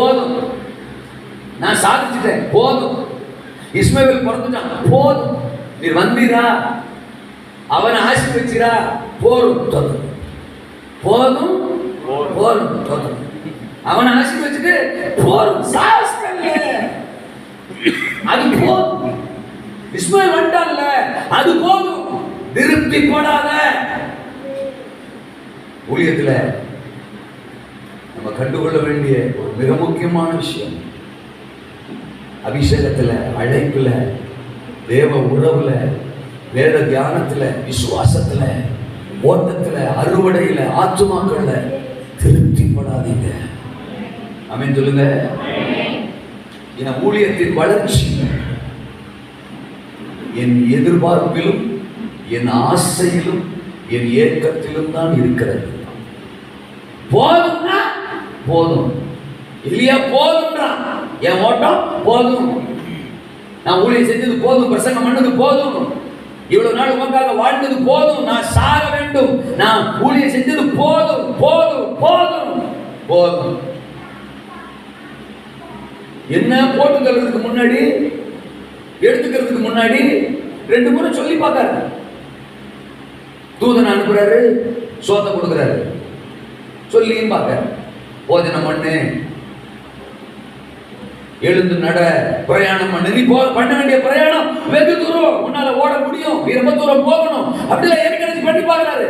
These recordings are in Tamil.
போதும். நான் சாதிச்சிட்டேன் போதும். இஸ்மவேல் பிறந்துட்டான் போதும். நீ வந்தீரா? அவனை ஆசீர்வச்சிரா போரும் தோத்தும் போதும். போரும் தோத்தும் அவனை ஆசீர்வச்சிட்டு போரும் அது போதும். இஸ்மாயில் வந்துட்டான்ல அது போதும். திருப்திப்படாத ஊழியத்துல நம்ம கண்டுகொள்ள வேண்டிய ஒரு மிக முக்கியமான விஷயம். அபிஷேகத்தில் அழைப்பில் தேவ உறவில் வேத தியானத்தில் விசுவாசத்தில் ஓட்டத்தில் அறுவடையில் ஆத்துமாக்கள்ல திருப்திப்படாதீங்க. அமேன் சொல்லுங்க. என் ஊழியத்தின் வளர்ச்சி என் எதிர்பார்ப்பிலும் என் ஆசையிலும் என் ஏக்கத்திலும் தான் இருக்கிறது. போதும்னா போதும். இல்லையா? போதும்ன்றான் என் ஓட்டம் போதும். நான் ஊழியம் செஞ்சது போதும் பிரசங்கம் பண்ணது போதும். இவ்வளவு நாள் உங்களுக்காக வாழ்ந்தது போதும். நான் சாக வேண்டும். நான் ஊழியம் செஞ்சது போதும். போதும். போதும். போதும். என்ன போட்டுக்கிறதுக்கு முன்னாடி? எடுத்துக்கிறதுக்கு முன்னாடி? ரெண்டு முறை சொல்லி பார்க்காரு. தூதன் அனுப்புறாரு சோத்தை கொடுக்குறாரு. சொல்லியும் பார்க்க போஜனம் பண்ணு எழுந்து நட பிரயாணம் பண்ணு. நீ போ பண்ண வேண்டிய பிரயாணம். வெகு தூரம். உன்னால ஓட முடியும். நீ ரொம்ப தூரம் போகணும். அப்படிலாம் ஏற்கனவே பண்ணி பாக்குறாரு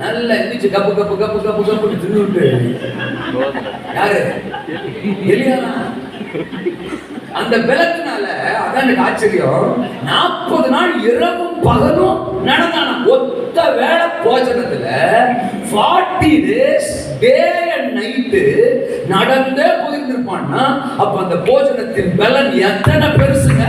நல்லா எந்திரிச்சு கப்பு கப்பு கப்பு கப்பு கப்புன்னு தின்னுட்டு. யாரு? எலியானா? அந்த விளக்குனால அதான் எனக்கு ஆச்சரியம். நாற்பது நாள் இரவும் பகலும் நடந்தானா? ஒத்த வேலை போஜனத்துல ஃபார்ட்டி டேஸ் டே நைட்டு நடந்தே போயிருந்திருப்பான்னா அப்ப அந்த போஜனத்தின் பலன் எத்தனை பெருசுங்க?